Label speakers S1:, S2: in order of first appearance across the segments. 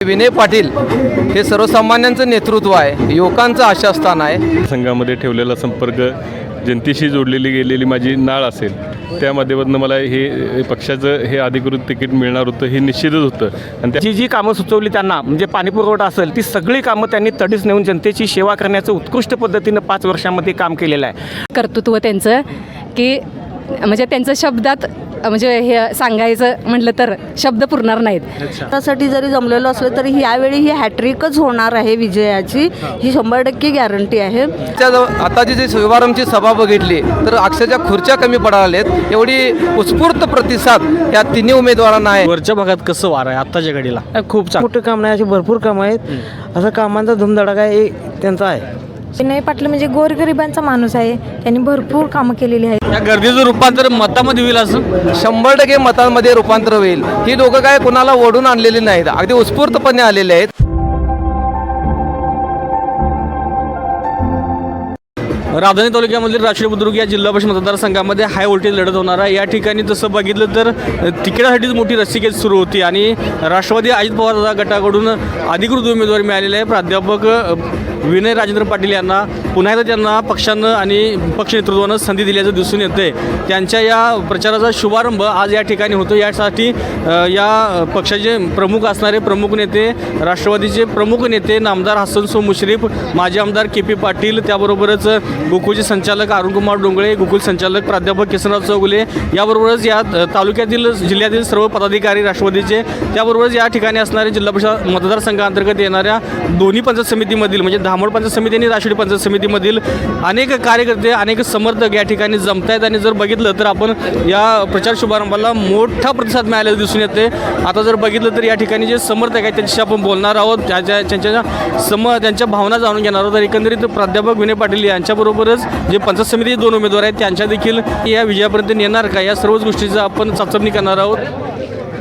S1: विनय पाटील हे सर्वसामान्यांचं नेतृत्व आहे युवकांचं आशास्थान आहे.
S2: संघामध्ये ठेवलेला संपर्क जनतेशी जोडलेली गेलेली माझी नाळ असेल त्या माध्यमातून मला हे पक्षाचं हे अधिकृत तिकीट मिळणार होतं हे निश्चितच होतं. आणि त्या
S3: जी जी कामं सुचवली त्यांना म्हणजे पाणीपुरवठा असेल ती सगळी कामं त्यांनी तडीस नेऊन जनतेची सेवा करण्याचं उत्कृष्ट पद्धतीनं पाच वर्षामध्ये काम केलेलं आहे.
S4: कर्तृत्व त्यांचं की म्हणजे त्यांचं शब्दात म्हणजे हे सांगायचं म्हटलं तर शब्द पुरणार नाहीत.
S5: त्यासाठी जरी जमलेलो असलं तरी यावेळी ही हॅट्रिकच होणार आहे विजयाची. ही. शंभर टक्के गॅरंटी आहे.
S1: आताची जी शुभारंभची सभा बघितली तर अक्षरशः खुर्च्या कमी पडायला आहेत एवढी उत्स्फूर्त प्रतिसाद या तिन्ही उमेदवारांना आहे.
S3: वरच्या भागात कसं वार आहे आत्ताच्या घडीला? खूप
S6: मोठं काम नाही असे भरपूर कामं आहेत. असं कामांचा धुमधडाका हे त्यांचा आहे.
S7: विनय पाटील म्हणजे गोरगरिबांचा माणूस आहे. त्यांनी भरपूर कामं केलेली आहेत.
S3: या गर्दीचं रूपांतर मतामध्ये होईल असं?
S1: शंभर टक्के मतांमध्ये रूपांतर होईल. ही लोक काय कोणाला ओढून आणलेली नाहीत. अगदी उत्स्फूर्तपणे आलेले आहेत.
S3: राजधानी तालुक्यामधील राष्ट्रीय बुद्रुक या जिल्हा परिषद मतदारसंघामध्ये हाय व्होल्टेज लढत होणार आहे. या ठिकाणी तसं बघितलं तर तिकिटासाठीच मोठी रस्सीकेस सुरू होती आणि राष्ट्रवादी अजित पवार दादा गटाकडून अधिकृत उमेदवारी मिळालेली आहे. प्राध्यापक विनय राजेंद्र पाटील यांना पुन्हा एकदा त्यांना पक्षानं आणि पक्ष नेतृत्वानं संधी दिल्याचं दिसून येते त्यांच्या या प्रचाराचा शुभारंभ आज या ठिकाणी होतो. यासाठी या पक्षाचे प्रमुख असणारे प्रमुख नेते राष्ट्रवादीचे प्रमुख नेते नामदार हसन सो मुश्रीफ माजी आमदार के पी पाटील त्याबरोबरच गोकुळचे संचालक अरुणकुमार डोंगळे गोकुळ संचालक प्राध्यापक किसनराव चौगुले याबरोबरच या तालुक्यातील जिल्ह्यातील सर्व पदाधिकारी राष्ट्रवादीचे त्याबरोबरच या ठिकाणी असणारे जिल्हा परिषद मतदारसंघाअंतर्गत येणाऱ्या दोन्ही पंचायत समितीमधील म्हणजे धामोड पंचायत समिती आणि राष्ट्रीय पंचायत समितीमधील अनेक कार्यकर्ते अनेक समर्थक या ठिकाणी जमत आहेत आणि जर बघितलं तर आपण या प्रचार शुभारंभाला मोठा प्रतिसाद मिळालेला दिसून येते आता जर बघितलं तर या ठिकाणी जे समर्थक आहेत त्यांच्याशी आपण बोलणार आहोत. त्याच्या त्यांच्या सम त्यांच्या भावना जाणून घेणार आहोत. तर एकंदरीत प्राध्यापक विनय पाटील यांच्याबरोबरच जे पंचायत समिती दोन उमेदवार आहेत त्यांच्या देखील या विजयापर्यंत नेणार का? या सर्वच गोष्टीचं आपण चाचपणी करणार आहोत.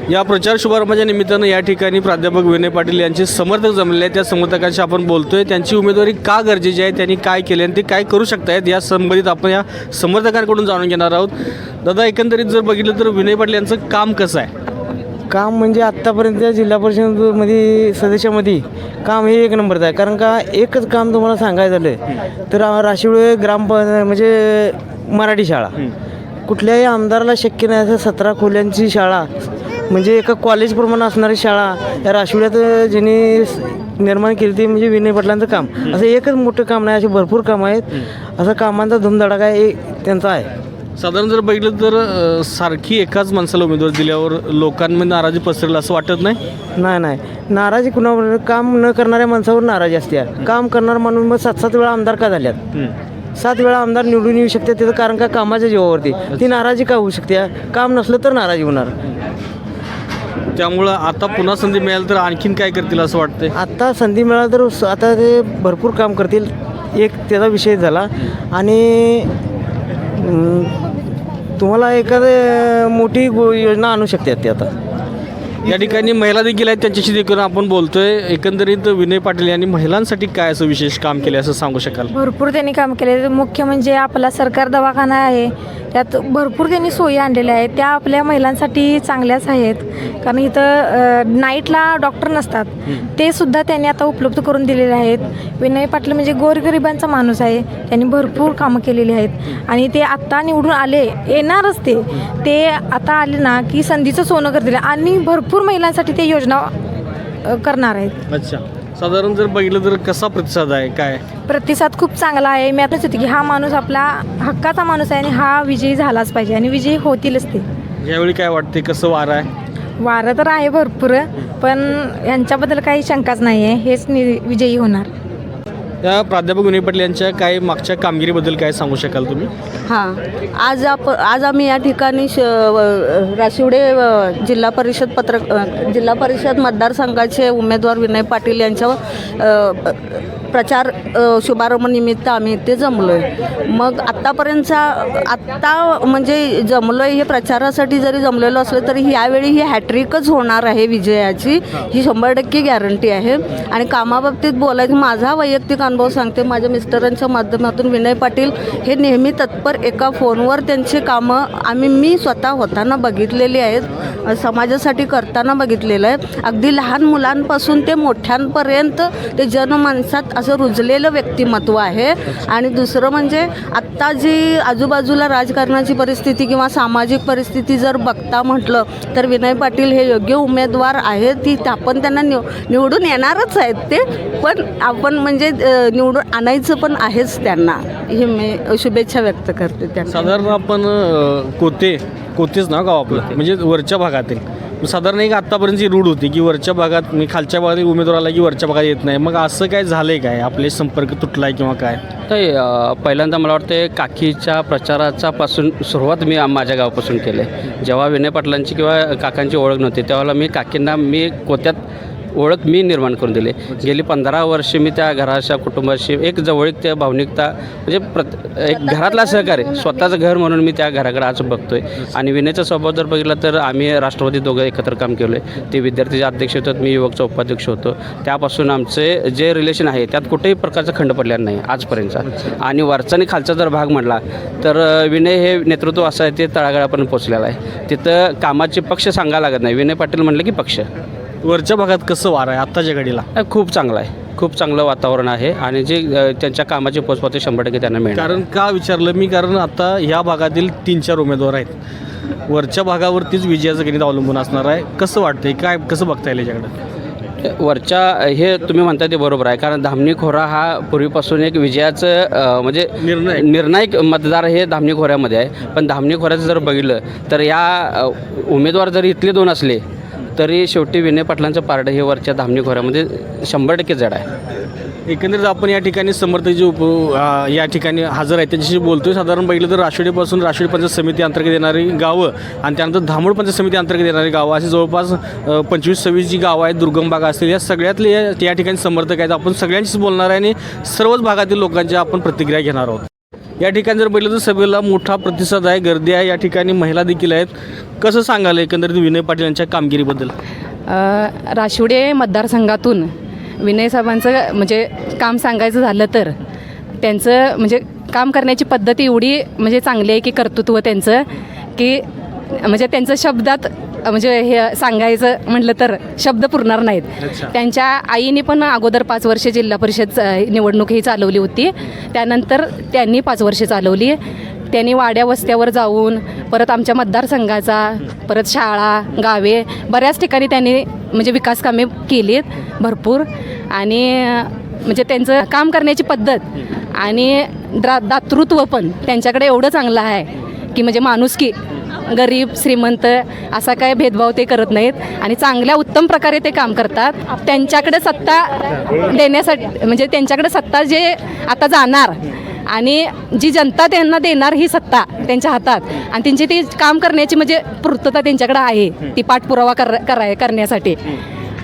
S3: या प्रचार शुभारंभाच्या निमित्तानं या ठिकाणी प्राध्यापक विनय पाटील यांचे समर्थक जमलेले आहेत. त्या समर्थकांशी आपण बोलतोय. त्यांची उमेदवारी का गरजेची आहे? त्यांनी काय केले आणि ते काय करू शकतायत? या संबंधित आपण या समर्थकांकडून जाणून घेणार आहोत. दादा एकंदरीत जर बघितलं तर विनय पाटील यांचं काम कसं आहे?
S6: काम म्हणजे आत्तापर्यंत जिल्हा परिषदमध्ये सदस्यामध्ये काम हे एक नंबरचं आहे. कारण का एकच काम तुम्हाला सांगायचं झालं तर राशिवळे ग्राम म्हणजे मराठी शाळा. कुठल्याही आमदाराला शक्य नाही असं सतरा खोल्यांची शाळा म्हणजे एका कॉलेजप्रमाणे असणारी शाळा या राशिवड्यात ज्यांनी निर्माण केली ती म्हणजे विनय पाटलांचं काम. असं एकच मोठं काम नाही असे भरपूर कामं आहेत. असं कामांचा धुमधडाका हे त्यांचा आहे.
S3: साधारण जर बघितलं तर सारखी एकाच माणसाला उमेदवार दिल्यावर लोकांमध्ये नाराजी पसरेल असं वाटत नाही?
S6: नाही नाही. नाराजी कुणावर काम न करणाऱ्या माणसावर नाराजी असते काम करणारा माणूस मग सात सात वेळा आमदार का झाल्यात सात वेळा आमदार निवडून येऊ शकते त्याचं कारण का कामाच्या जीवावरती. ती नाराजी का होऊ शकते काम नसलं तर नाराजी होणार.
S3: त्यामुळं आता पुन्हा संधी मिळाली तर आणखीन काय करतील असं वाटतंय?
S6: आत्ता संधी मिळाली तर स- आता ते भरपूर काम करतील. एक त्याचा विषय झाला. आणि अं, तुम्हाला एखादं मोठी गो- योजना आणू शकतात ते आता.
S3: या ठिकाणी महिला देखील आहेत त्यांच्याशी देखील आपण बोलतोय. एकंदरीत विनय पाटील यांनी महिलांसाठी काय असं विशेष काम केले असं सांगू शकाल?
S7: भरपूर त्यांनी काम केले. मुख्य म्हणजे आपला सरकार दवाखाना आहे. त्यात भरपूर त्यांनी सोयी आणलेल्या आहेत. त्या आपल्या महिलांसाठी चांगल्याच आहेत. कारण इथं नाईटला डॉक्टर नसतात. ते सुद्धा त्यांनी आता उपलब्ध करून दिलेले आहेत. विनय पाटील म्हणजे गोरगरिबांचा माणूस आहे. त्यांनी भरपूर कामं केलेली आहेत. आणि ते आत्ता निवडून आले येणारच ते. ते आता आले ना की संधीचं सोनं करतील. आणि भरपूर महिलांसाठी ते योजना अ, करणार आहेत.
S3: अच्छा. साधारण जर बघितलं तर कसा प्रतिसाद आहे? काय?
S7: प्रतिसाद खूप चांगला आहे. मी आताच होते की हा माणूस आपला हक्काचा माणूस आहे आणि हा विजयी झालाच पाहिजे आणि विजयी होतीलच ते.
S3: यावेळी काय वाटते कसं वार आहे?
S7: वारं तर आहे भरपूर पण यांच्याबद्दल काही शंकाच नाही आहे हेच नि विजयी होणार.
S3: या प्राध्यापक विनय पाटील यांच्या काय मागच्या कामगिरीबद्दल काय सांगू शकाल तुम्ही?
S5: हां. आज आप आज आम्ही या ठिकाणी श राशिवडे जिल्हा परिषद पत्र जिल्हा परिषद मतदारसंघाचे उमेदवार विनय पाटील यांच्या प्रचार शुभारंभनिमित्त आम्ही इथे जमलो आहे मग आत्तापर्यंतचा आत्ता म्हणजे जमलो आहे हे प्रचारासाठी जरी जमलेलो असलं तरी यावेळी ही हॅट्रिकच होणार आहे विजयाची. ही शंभर टक्के गॅरंटी आहे. आणि कामाबाबतीत बोलायचं माझा वैयक्तिक अनुभव सांगते. माझ्या मिस्टरांच्या माध्यमातून विनय पाटील हे नेहमी तत्पर एका फोनवर त्यांची कामं आम्ही मी स्वतः होताना बघितलेली आहेत. समाजासाठी करताना बघितलेलं आहे. अगदी लहान मुलांपासून ते मोठ्यांपर्यंत ते जनमानसात असं रुजलेलं व्यक्तिमत्व आहे. आणि दुसरं म्हणजे आत्ता जी आजूबाजूला राजकारणाची परिस्थिती किंवा सामाजिक परिस्थिती जर बघता म्हटलं तर विनय पाटील हे योग्य उमेदवार आहेत. ती आपण त्यांना निव निवडून येणारच आहेत ते. पण आपण म्हणजे निवडून आणायचं पण आहेच त्यांना. हे मी शुभेच्छा व्यक्त करते त्यांना.
S3: साधारण आपण कोते कोतेच ना गाव आपलं? म्हणजे वरच्या भागातील. साधारण एक आत्तापर्यंतची रूढ होती की वरच्या भागात मी खालच्या भागातील उमेदवार आला की वरच्या भागात येत नाही. मग असं काय झालंय काय? आपले संपर्क तुटलाय किंवा काय?
S8: नाही अ, पहिल्यांदा मला वाटते काकीच्या प्रचाराचा पासून सुरुवात मी माझ्या गावापासून केली आहे जेव्हा विनय पाटलांची किंवा काकांची ओळख नव्हती तेव्हा मी काकींना मी कोत्यात ओळख मी निर्माण करून दिली. गेली पंधरा वर्ष मी त्या घराच्या कुटुंबाशी एक जवळीक त्या भावनिकता म्हणजे प्रत एक घरातला सहकार्य स्वतःचं घर म्हणून मी त्या घराकडे आज बघतोय. आणि विनयचा स्वभाव जर बघितला तर आम्ही राष्ट्रवादी दोघं एकत्र काम केलं आहे ते विद्यार्थीचे अध्यक्ष होतात मी युवकचा उपाध्यक्ष होतो. त्यापासून आमचे जे रिलेशन आहे त्यात कुठेही प्रकारचा खंड पडलेला नाही आजपर्यंतचा आणि वरचा आणि खालचा जर भाग म्हटला तर विनय हे नेतृत्व असं आहे ते तळागाळापर्यंत पोचलेलं आहे. तिथं कामाचे पक्ष सांगायला लागत नाही. विनय पाटील म्हटलं की पक्ष.
S3: वरच्या भागात कसं वार आहे आत्ताच्या घडीला?
S8: खूप चांगलं आहे. खूप चांगलं वातावरण आहे आणि जे अ, त्यांच्या कामाचे पोचपावते शंभर टक्के त्यांना मिळणार.
S3: कारण का विचारलं? मी कारण आता ह्या भागातील तीन चार उमेदवार आहेत. वरच्या भागावरतीच विजयाचं गणित अवलंबून असणार आहे. कसं वाटतंय? काय कसं बघता येईल याच्याकडे?
S8: वरच्या हे तुम्ही म्हणता ते बरोबर आहे. कारण धामणी खोरा हा पूर्वीपासून एक विजयाचं अ, म्हणजे
S3: निर्णय.
S8: निर्णायक मतदार हे धामणी खोऱ्यामध्ये आहे. पण धामणी खोऱ्याचं जर बघितलं तर या अ, उमेदवार जरी इथले दोन असले तरी शेवटी विनय पाटलांचं पारडं हे वरच्या धामणी खोऱ्यामध्ये शंभर टक्के जड आहे.
S3: एकंदरीत आपण या ठिकाणी समर्थक जे उप या ठिकाणी हजर आहेत त्यांच्याशी बोलतोय. साधारण बघितलं तर राष्ट्रवादीपासून राष्ट्रीय पंचायत समिती अंतर्गत येणारी गावं आणि त्यानंतर धामोड पंचायत समिती अंतर्गत येणारी गावं अशी जवळपास पंचवीस सव्वीस जी गावं आहेत दुर्गम भाग असतील या सगळ्यातले या या ठिकाणी समर्थक आहेत. आपण सगळ्यांशीच बोलणार आहे आणि सर्वच भागातील लोकांच्या आपण प्रतिक्रिया घेणार आहोत. या ठिकाणी जर बघितलं तर सभेला मोठा प्रतिसाद आहे गर्दी आहे. या ठिकाणी महिला देखील आहेत. कसं सांगाल एकंदरीत विनय पाटील यांच्या कामगिरीबद्दल?
S4: राशिवडे मतदारसंघातून विनय साहेबांचं म्हणजे काम सांगायचं झालं तर त्यांचं म्हणजे काम करण्याची पद्धत एवढी म्हणजे चांगली आहे की कर्तृत्व त्यांचं की म्हणजे त्यांचं शब्दात म्हणजे हे सांगायचं म्हटलं तर शब्द पुरणार नाहीत. त्यांच्या आईने पण अगोदर पाच वर्ष जिल्हा परिषद निवडणूक ही चालवली होती. त्यानंतर त्यांनी पाच वर्ष चालवली. त्यांनी वाड्या वस्त्यावर जाऊन परत आमच्या मतदारसंघाचा परत शाळा गावे बऱ्याच ठिकाणी त्यांनी म्हणजे विकास कामे केली आहेत भरपूर. आणि म्हणजे त्यांचं काम करण्याची पद्धत आणि द्रा दातृत्व पण त्यांच्याकडे एवढं चांगलं आहे की म्हणजे माणुसकी गरीब श्रीमंत असा काय भेदभाव ते करत नाहीत. आणि चांगल्या उत्तम प्रकारे ते काम करतात. त्यांच्याकडे सत्ता देण्यासाठी म्हणजे त्यांच्याकडे सत्ता जे आता जाणार आणि जी जनता त्यांना देणार ही सत्ता त्यांच्या हातात. आणि त्यांची ती काम करण्याची म्हणजे पूर्तता त्यांच्याकडे आहे ती पाठपुरावा कर कराय करण्यासाठी.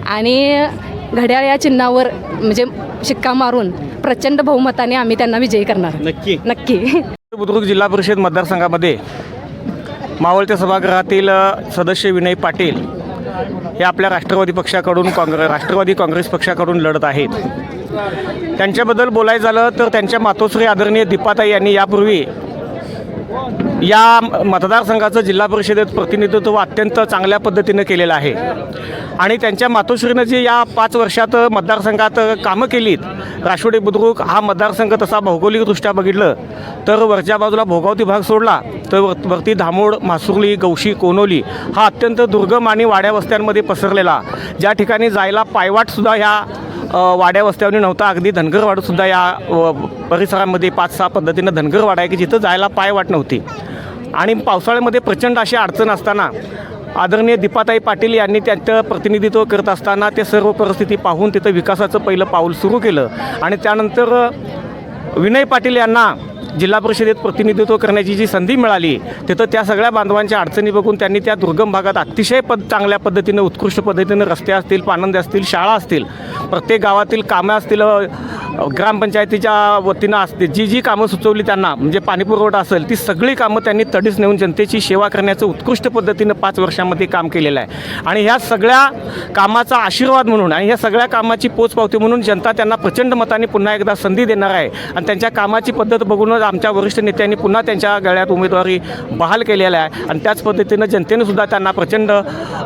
S4: आणि घड्याळ या चिन्हावर म्हणजे शिक्का मारून प्रचंड बहुमताने आम्ही त्यांना विजयी करणार.
S3: नक्की.
S4: नक्की.
S9: बुद्रुक जिल्हा परिषद मतदारसंघामध्ये मावळते सभागृहातील सदस्य विनय पाटील हे आपल्या राष्ट्रवादी पक्षाकडून काँग्रेस राष्ट्रवादी काँग्रेस पक्षाकडून लढत आहेत. त्यांच्याबद्दल बोलायचं झालं तर त्यांच्या मातोश्री आदरणीय दीपाताई यांनी यापूर्वी या मतदारसंघाचं जिल्हा परिषदेत प्रतिनिधित्व अत्यंत चांगल्या पद्धतीनं केलेलं आहे. आणि त्यांच्या मातोश्रीनं जी या पाच वर्षात मतदारसंघात कामं केलीत राष्ट्रवादी बुद्रुक हा मतदारसंघ तसा भौगोलिकदृष्ट्या बघितलं तर वरच्या बाजूला भोगावती भाग सोडला तर वर वरती धामोड मासुर्ली गौशी कोनोली हा अत्यंत दुर्गम आणि वाड्या वस्त्यांमध्ये पसरलेला. ज्या ठिकाणी जायला पायवाटसुद्धा ह्या वाड्या वस्त्यावरून नव्हता अगदी धनगरवाडसुद्धा या परिसरामध्ये पाच सहा पद्धतीनं धनगरवाडा आहे की जिथं जायला पायवाट नव्हती. आणि पावसाळ्यामध्ये प्रचंड अशी अडचण असताना आदरणीय दीपाताई पाटील यांनी त्यांचं प्रतिनिधित्व करत असताना ते सर्व परिस्थिती पाहून तिथं विकासाचं पहिलं पाऊल सुरू केलं. आणि त्यानंतर विनय पाटील यांना जिल्हा परिषदेत प्रतिनिधित्व करण्याची जी संधी मिळाली तिथं त्या सगळ्या बांधवांच्या अडचणी बघून त्यांनी त्या दुर्गम भागात अतिशय पद चांगल्या पद्धतीनं उत्कृष्ट पद्धतीनं रस्ते असतील पानंदे असतील शाळा असतील प्रत्येक गावातील कामं असतील ग्रामपंचायतीच्या वतीनं असते. जी जी कामं सुचवली त्यांना म्हणजे पाणीपुरवठा असेल ती सगळी कामं त्यांनी तडीस नेऊन जनतेची सेवा करण्याचं उत्कृष्ट पद्धतीनं पाच वर्षामध्ये काम केलेलं आहे. आणि ह्या सगळ्या कामाचा आशीर्वाद म्हणून आणि ह्या सगळ्या कामाची पोचपावती म्हणून जनता त्यांना प्रचंड मताने पुन्हा एकदा संधी देणार आहे. आणि त्यांच्या कामाची पद्धत बघूनच आमच्या वरिष्ठ नेत्यांनी पुन्हा त्यांच्या गळ्यात उमेदवारी बहाल केलेला आहे. आणि त्याच पद्धतीनं जनतेनं सुद्धा त्यांना प्रचंड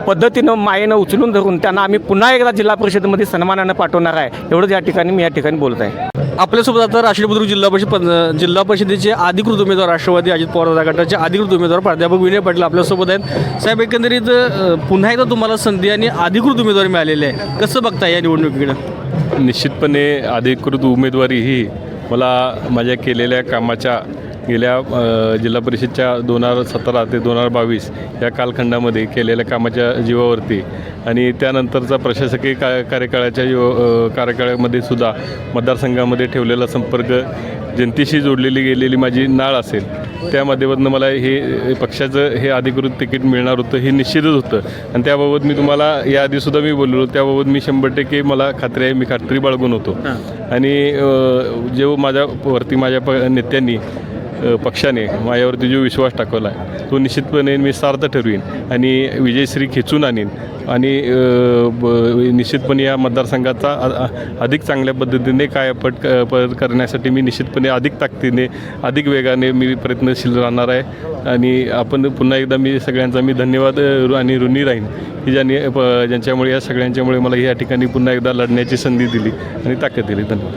S9: पद्धतीनं मायेनं उचलून धरून त्यांना आम्ही पुन्हा एकदा जिल्हा परिषदेमध्ये सन्मानानं पाठवणार आहे. एवढंच या ठिकाणी मी या ठिकाणी बोलतो आहे
S3: आपल्यासोबत आता राष्ट्रीय बुद्रुक जिल्हा परिषद पं- जिल्हा परिषदेचे अधिकृत उमेदवार राष्ट्रवादी अजित पवार गटाचे अधिकृत उमेदवार प्राध्यापक विनय पाटील आपल्यासोबत आहेत. साहेब एकंदरीत पुन्हा एकदा तुम्हाला संधी आणि अधिकृत उमेदवारी मिळालेली आहे. कसं बघता या निवडणुकीकडं?
S2: निश्चितपणे अधिकृत उमेदवारी ही मला माझ्या केलेल्या कामाच्या गेल्या जिल्हा परिषदच्या दोन हजार सतरा ते दोन हजार बावीस या कालखंडामध्ये केलेल्या कामाच्या जीवावरती आणि त्यानंतरचा प्रशासकीय का कार्यकाळाच्या जीव कार्यकाळामध्ये सुद्धा मतदारसंघामध्ये ठेवलेला संपर्क जनतेशी जोडलेली गेलेली माझी नाळ असेल त्या माध्यमातून मला हे पक्षाचं हे अधिकृत तिकीट मिळणार होतं हे निश्चितच होतं. आणि त्याबाबत मी तुम्हाला याआधीसुद्धा मी बोललो त्याबाबत मी शंभर टक्के मला खात्री आहे मी खात्री बाळगून होतो. आणि अ, जो माझ्यावरती माझ्या प नेत्यांनी पक्षाने माझ्यावरती जो विश्वास टाकवला आहे तो निश्चितपणे मी सार्थ ठरवीन आणि विजयश्री खेचून आणीन. आणि ब- निश्चितपणे या मतदारसंघाचा अधिक चांगल्या पद्धतीने कायापट क- करण्यासाठी मी निश्चितपणे अधिक ताकदीने अधिक वेगाने मी प्रयत्नशील राहणार आहे. आणि आपण पुन्हा एकदा मी सगळ्यांचा मी धन्यवाद आणि ऋणी राहीन. की ज्यांनी प- ज्यांच्यामुळे या सगळ्यांच्यामुळे मला या ठिकाणी पुन्हा एकदा लढण्याची संधी दिली आणि ताकद दिली. धन्यवाद.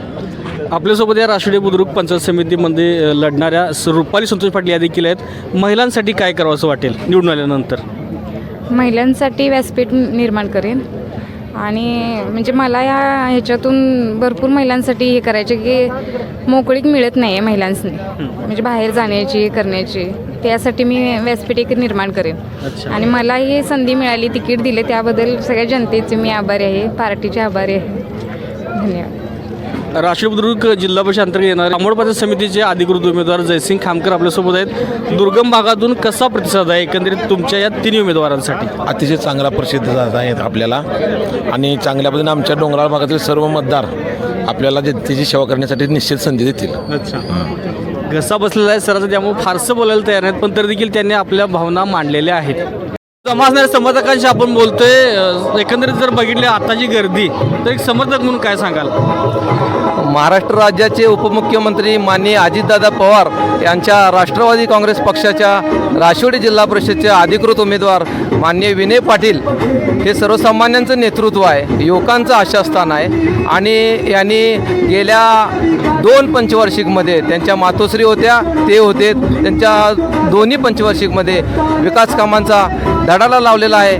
S3: आपल्यासोबत या राष्ट्रीय बुद्रुक पंचायत समितीमध्ये लढणाऱ्या रुपाली संतोष पाटील या देखील आहेत. महिलांसाठी काय करावं असं वाटेल निवडून आल्यानंतर?
S7: महिलांसाठी व्यासपीठ निर्माण करेन. आणि म्हणजे मला या ह्याच्यातून भरपूर महिलांसाठी हे करायचे की मोकळीक मिळत नाही आहे महिलांनी म्हणजे बाहेर जाण्याची करण्याची त्यासाठी मी व्यासपीठ एक निर्माण करेन. आणि मला ही संधी मिळाली तिकीट दिले त्याबद्दल सगळ्या जनतेचे मी आभारी आहे पार्टीचे आभारी आहे. धन्यवाद.
S3: बुद्रुक जिल्हा परिषद अंतर्गत येणारे अमोड पंचायत समितीचे अधिकृत उमेदवार जयसिंग खामकर आपल्यासोबत आहेत. दुर्गम भागातून कसा प्रतिसाद आहे? एकंदरीत तुमच्या या तिन्ही उमेदवारांसाठी.
S10: अतिशय चांगला प्रसिद्ध झाला आहेत आपल्याला. आणि चांगल्या पद्धतीने आमच्या डोंगराळ भागातील सर्व मतदार आपल्याला जनतेची सेवा करण्यासाठी निश्चित संधी देतील.
S3: अच्छा. घसा बसलेला आहे सरांचा त्यामुळे फारसं बोलायला तयार नाहीत पण तरी देखील त्यांनी आपल्या भावना मांडलेल्या आहेत. जमा समर्थकांशी आपण बोलतोय. एकंदरीत जर बघितले आताची गर्दी तर एक समर्थक म्हणून काय सांगाल?
S1: महाराष्ट्र राज्याचे उपमुख्यमंत्री माननीय अजितदादा पवार यांच्या राष्ट्रवादी काँग्रेस पक्षाच्या राशिवडी जिल्हा परिषदचे अधिकृत उमेदवार माननीय विनय पाटील हे सर्वसामान्यांचं नेतृत्व आहे युवकांचं आशास्थान आहे आणि यांनी गेल्या दोन पंचवार्षिकमध्ये त्यांच्या मातोश्री होत्या ते होते त्यांच्या दोन्ही पंचवार्षिकमध्ये विकास कामांचा धडाला लावलेला आहे.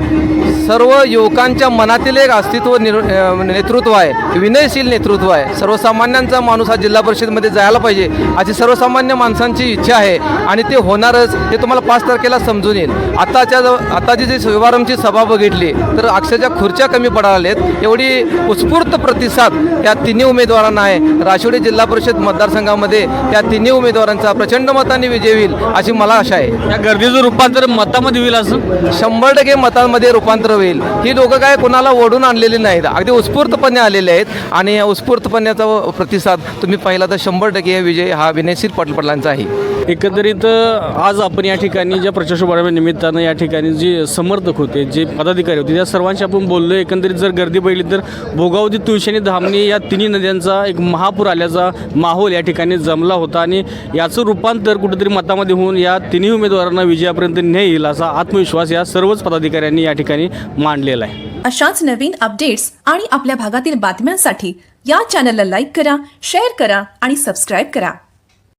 S1: सर्व युवकांच्या मनातील एक अस्तित्व नेतृत्व आहे. विनयशील नेतृत्व आहे. सर्वसामान्यांचा माणूस हा जिल्हा परिषदेमध्ये जायला पाहिजे अशी सर्वसामान्य माणसांची इच्छा आहे आणि ते होणारच हे तुम्हाला पाच तारखेला समजून येईल. आताच्या आताची जी शुभारंभची सभा बघितली तर अक्षरशः खुर्च्या कमी पडायला आहेत एवढी उत्स्फूर्त प्रतिसाद या तिन्ही उमेदवारांना आहे. राशिवडी जिल्हा परिषद मतदारसंघामध्ये या तिन्ही उमेदवारांचा प्रचंड मताने विजय होईल अशी मला आशा आहे.
S3: या गर्दीचं रूपांतर मतामध्ये होईल असं?
S1: शंभर टक्के मतांमध्ये रूपांतर होईल. ही दोघं काय कोणाला ओढून आणलेली नाहीत. अगदी उत्स्फूर्तपणे आलेले आहेत. आणि या उत्स्फूर्तपणाचा प्रतिसाद तुम्ही पाहिला तर शंभर टक्के विजय हा विनयशील पाटील पाटलांचा आहे
S3: एकंदरीत आज आपण या ठिकाणी ज्या प्रचार शुभारंभ निमित्तानं या ठिकाणी जे समर्थक होते जे पदाधिकारी होते त्या सर्वांशी आपण बोललो एकंदरीत जर गर्दी बघितली तर भोगावती तुळशी आणि धामणी या तिन्ही नद्यांचा एक महापूर आल्याचा माहोल या ठिकाणी जमला होता आणि याचं रूपांतर कुठेतरी मतामध्ये होऊन या तिन्ही उमेदवारांना विजयापर्यंत नेईल असा आत्मविश्वास या सर्वच पदाधिकाऱ्यांनी या ठिकाणी मांडलेला आहे.
S11: अशाच नवीन अपडेट्स आणि आपल्या भागातील बातम्यांसाठी या चॅनलला लाईक करा शेअर करा आणि सबस्क्राईब करा.